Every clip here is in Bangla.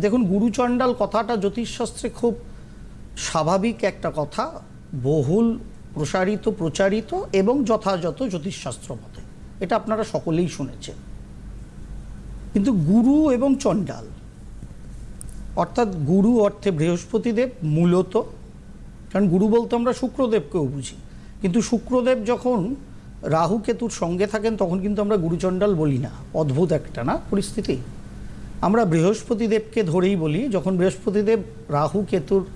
দেখুন গুরুচণ্ডাল কথাটা জ্যোতিষশাস্ত্রে খুব স্বাভাবিক একটা কথা। বহুল প্রসারিত, প্রচারিত এবং যথাযথ জ্যোতিষশাস্ত্র মতে। এটা আপনারা সকলেই শুনেছেন। কিন্তু গুরু এবং চণ্ডাল, অর্থাৎ গুরু অর্থে বৃহস্পতিদেব মূলত, কারণ গুরু বলতে আমরা শুক্রদেবকেও বুঝি। কিন্তু শুক্রদেব যখন রাহু কেতুর সঙ্গে থাকেন, তখন কিন্তু আমরা গুরুচণ্ডাল বলি না। অদ্ভুত একটা, না? পরিস্থিতি? আমরা বৃহস্পতিদেবকে ধরেই বলি, যখন বৃহস্পতিদেব রাহু, কেতুর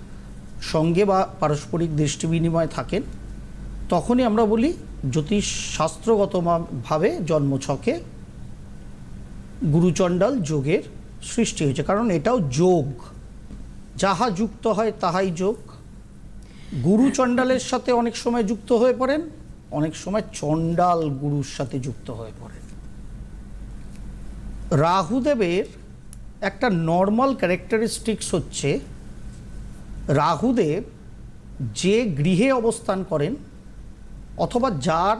সঙ্গে বা পারস্পরিক দৃষ্টি বিনিময় থাকেন, তখনই আমরা বলি জ্যোতিষ শাস্ত্রগতভাবে জন্মছকে গুরুচণ্ডাল যোগের সৃষ্টি হয়েছে। কারণ এটাও যোগ। যাহা যুক্ত হয় তাহাই যোগ। গুরুচণ্ডালের সাথে অনেক সময় যুক্ত হয়ে পড়েন, অনেক সময় চণ্ডাল গুরুর সাথে যুক্ত হয়ে পড়েন। রাহুদেবের একটা নর্মাল ক্যারেক্টারিস্টিক্স হচ্ছে রাহুদেব যে গৃহে অবস্থান করেন অথবা যার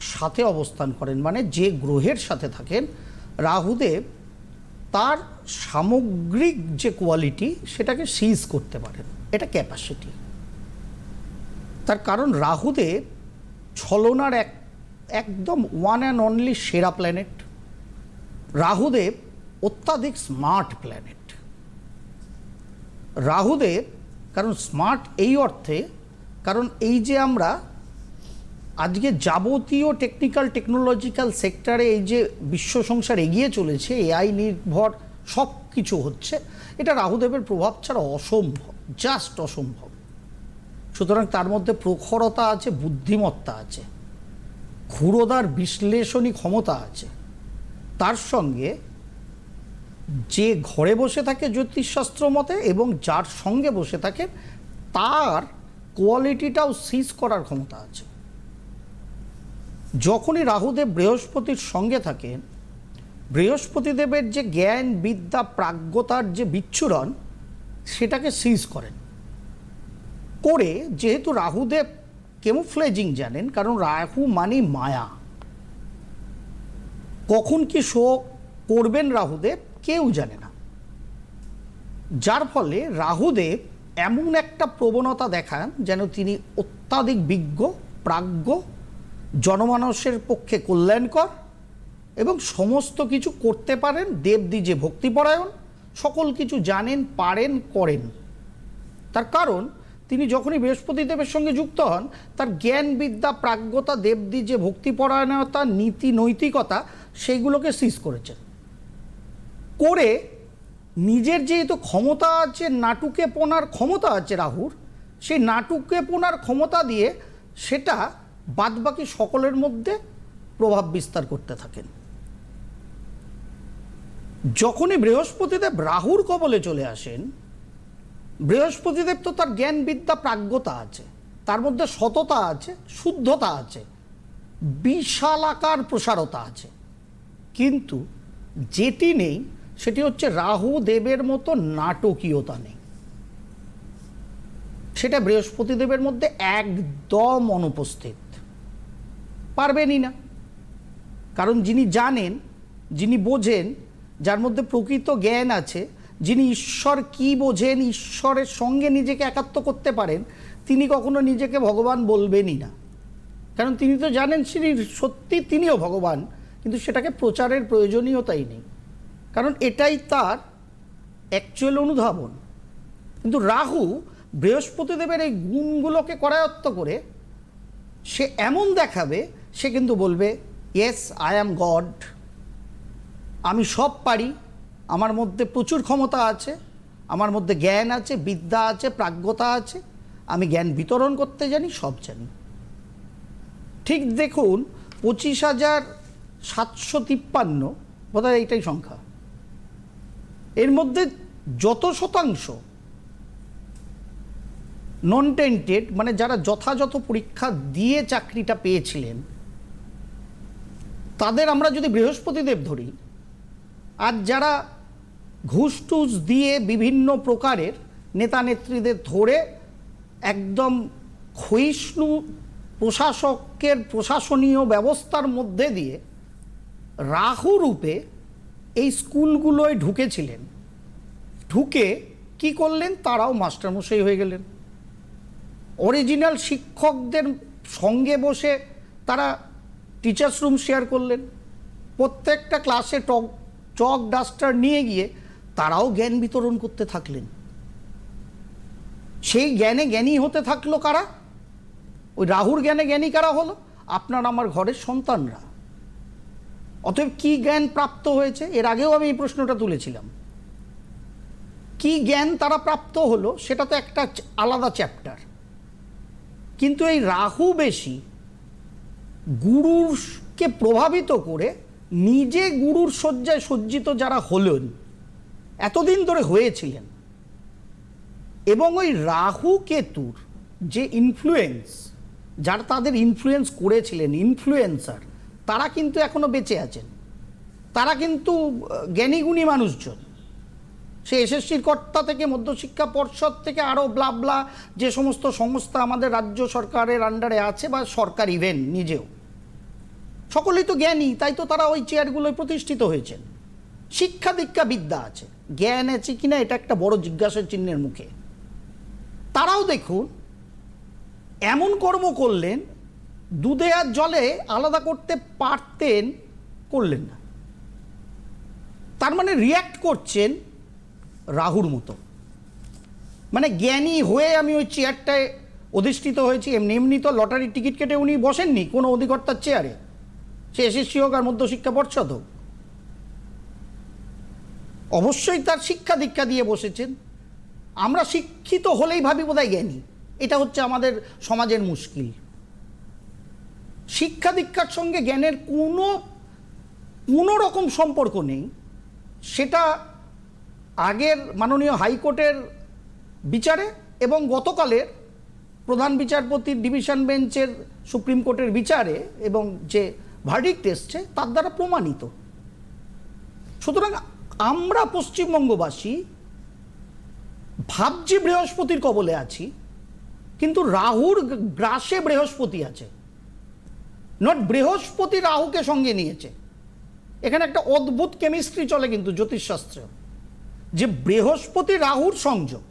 সাথে অবস্থান করেন মানে যে গ্রহের সাথে থাকেন, রাহুদেব তার সামগ্রিক যে কোয়ালিটি সেটাকে সিজ করতে পারেন। এটা ক্যাপাসিটি তার কারণ রাহুদেব ছলনার এক, একদম ওয়ান অ্যান্ড অনলি সেরা প্ল্যানেট রাহুদেব অত্যাধিক স্মার্ট প্ল্যানেট। রাহুদের, কারণ স্মার্ট এই অর্থে, কারণ এই যে আমরা আজকে যাবতীয় টেকনিক্যাল টেকনোলজিক্যাল সেক্টরে এই যে বিশ্ব সংসার এগিয়ে চলেছে, এআই নির্ভর সব কিছু হচ্ছে, এটা রাহুদেবের প্রভাব ছাড়া অসম্ভব জাস্ট অসম্ভব। সুতরাং তার মধ্যে প্রখরতা আছে, বুদ্ধিমত্তা আছে, ক্ষুরোদার বিশ্লেষণী ক্ষমতা আছে। তার সঙ্গে যে ঘরে বসে থাকে জ্যোতিষশাস্ত্র মতে এবং যার সঙ্গে বসে থাকে, তার কোয়ালিটিটাও সিজ করার ক্ষমতা আছে। যখনই রাহুদেব বৃহস্পতির সঙ্গে থাকেন, বৃহস্পতিদেবের যে জ্ঞান, বিদ্যা, প্রাজ্ঞতার যে বিচ্ছুরণ, সেটাকে সিজ করেন। করে যেহেতু রাহুদেব কেমোফ্লেজিং জানেন, কারণ রাহু মানে মায়া। কখন কি শো করবেন রাহুদেব? কেউ জানে না। যার ফলে রাহুদেব এমন একটা প্রবণতা দেখান যেন তিনি অত্যাধিক বিজ্ঞ, প্রাজ্ঞ, জনমানসের পক্ষে কল্যাণকর এবং সমস্ত কিছু করতে পারেন দেবদি যে ভক্তিপরায়ণ, সকল কিছু জানেন, পারেন, করেন। তার কারণ, তিনি যখনই বৃহস্পতি দেবের সঙ্গে যুক্ত হন, তার জ্ঞান বিদ্যা প্রাজ্ঞতা, দেবদি যে ভক্তিপরায়ণতা, নীতি, নৈতিকতা, সেইগুলোকে সিজ করেছেন। করে নিজের যেহেতু ক্ষমতা আছে নাটুকে পোনার ক্ষমতা আছে রাহুর, সেই নাটুকে পোনার ক্ষমতা দিয়ে সেটা বাদবাকি সকলের মধ্যে প্রভাব বিস্তার করতে থাকেন। যখনই বৃহস্পতিদেব রাহুর কবলে চলে আসেন, বৃহস্পতিদেব তো তার জ্ঞান বিদ্যা প্রাজ্ঞতা আছে, তার মধ্যে সততা আছে, শুদ্ধতা আছে, বিশালাকার প্রসারতা আছে। কিন্তু যেটি নেই সেটি হচ্ছে রাহু দেবের মতো নাটকীয়তা নেই। সেটা বৃহস্পতি দেবের মধ্যে একদম অনুপস্থিত। পারবেনই না। কারণ যিনি জানেন, যিনি বোঝেন, যার মধ্যে প্রকৃত জ্ঞান আছে, যিনি ঈশ্বর কি বোঝেন, ঈশ্বরের সঙ্গে নিজেকে একাত্ম করতে পারেন, তিনি কখনো নিজেকে ভগবান বলবেনই না। কারণ তিনি তো জানেন তিনি সত্যি তিনিও ভগবান, কিন্তু সেটাকে প্রচারের প্রয়োজনীয়তাই নেই। কারণ এটাই তার অ্যাকচুয়াল অনুধাবন। কিন্তু রাহু বৃহস্পতিদেবের এই গুণগুলোকে করায়ত্ত করে সে এমন দেখাবে, সে কিন্তু বলবে ইয়েস আই অ্যাম গড আমি সব পারি। আমার মধ্যে প্রচুর ক্ষমতা আছে। আমার মধ্যে জ্ঞান আছে, বিদ্যা আছে, প্রাজ্ঞতা আছে। আমি জ্ঞান বিতরণ করতে জানি, সব জানি। ঠিক দেখুন, পঁচিশ হাজার সাতশো তিপ্পান্ন, বোধহয় এইটাই সংখ্যা। এর মধ্যে যত শতাংশ নন টেন্টেড মানে যারা যথাযথ পরীক্ষা দিয়ে চাকরিটা পেয়েছিলেন, তাদের আমরা যদি বৃহস্পতিদেব ধরি, আর যারা ঘুষ টুস দিয়ে বিভিন্ন প্রকারের নেতা নেত্রীদের ধরে একদম ক্ষয়িষ্ণু প্রশাসকের প্রশাসনীয় ব্যবস্থার মধ্যে দিয়ে রাহু রূপে এই স্কুলগুলোয় ঢুকেছিলেন। ঢুকে কি করলেন? তারাও মাস্টারমশাই হয়ে গেলেন। অরিজিনাল শিক্ষকদের সঙ্গে বসে তারা টিচার্স রুম শেয়ার করলেন। প্রত্যেকটা ক্লাসে টক, চক ডাস্টার নিয়ে গিয়ে তারাও জ্ঞান বিতরণ করতে থাকলেন। সেই জ্ঞানে জ্ঞানী হতে থাকল কারা? ওই রাহুর জ্ঞানে জ্ঞানী কারা হলো? আপনার আমার ঘরের সন্তানরা। অতএব কি জ্ঞান প্রাপ্ত হয়েছে? এর আগেও আমি এই প্রশ্নটা তুলেছিলাম। কি জ্ঞান তারা প্রাপ্ত হলো সেটা তো একটা আলাদা চ্যাপ্টার কিন্তু এই রাহু বেশি গুরুকে প্রভাবিত করে নিজে গুরুর শয্যায় সজ্জিত যারা হলেন, এতদিন ধরে হয়েছিলেন, এবং ওই রাহু কেতুর যে ইনফ্লুয়েন্স যারা তাদের ইনফ্লুয়েন্স করেছিলেন ইনফ্লুয়েন্সার তারা কিন্তু এখনও বেঁচে আছেন। তারা কিন্তু জ্ঞানীগুণী মানুষজন। সে এসএসসির কর্তা থেকে, মধ্যশিক্ষা পর্ষদ থেকে আরও ব্লাবলা যে সমস্ত সংস্থা আমাদের রাজ্য সরকারের আন্ডারে আছে বা সরকার ইভেন নিজেও। সকলেই তো জ্ঞানী, তাই তো তারা ওই চেয়ারগুলোয় প্রতিষ্ঠিত হয়েছেন। শিক্ষা দীক্ষা বিদ্যা আছে। জ্ঞান আছে কিনা এটা একটা বড় জিজ্ঞাসার চিহ্নের মুখে। তারাও দেখুন, এমন কর্ম করলেন দুধে আর জলে আলাদা করতে পারতেন, করলেন না। তার মানে রিয়্যাক্ট করছেন রাহুর মতো। মানে জ্ঞানী হয়ে আমি ওই চেয়ারটায় অধিষ্ঠিত হয়েছি, এমনি এমনি তো লটারির টিকিট কেটে উনি বসেননি কোনো অধিকর্তার চেয়ারে সে এসএসসি হোক আর মধ্যশিক্ষা পর্ষদ হোক। অবশ্যই তার শিক্ষা দীক্ষা দিয়ে বসেছেন। আমরা শিক্ষিত হলেই ভাবি বোধহয় জ্ঞানী। এটা হচ্ছে আমাদের সমাজের মুশকিল। শিক্ষা দীক্ষার সঙ্গে জ্ঞানের কোনো কোনো রকম সম্পর্ক নেই। সেটা আগের মাননীয় হাইকোর্টের বিচারে এবং গতকালের প্রধান বিচারপতির ডিভিশন বেঞ্চের সুপ্রিম কোর্টের বিচারে এবং যে ভার্ডিক্ট এসছে, তার দ্বারা প্রমাণিত। সুতরাং আমরা পশ্চিমবঙ্গবাসী ভাবছি বৃহস্পতির কবলে আছি, কিন্তু রাহুর গ্রাসে বৃহস্পতি আছে। নট বৃহস্পতি রাহুকে সঙ্গে নিয়েছে। এখানে একটা অদ্ভুত কেমিস্ট্রি চলে কিন্তু জ্যোতিষশাস্ত্রে যে বৃহস্পতি রাহুর সংযোগ।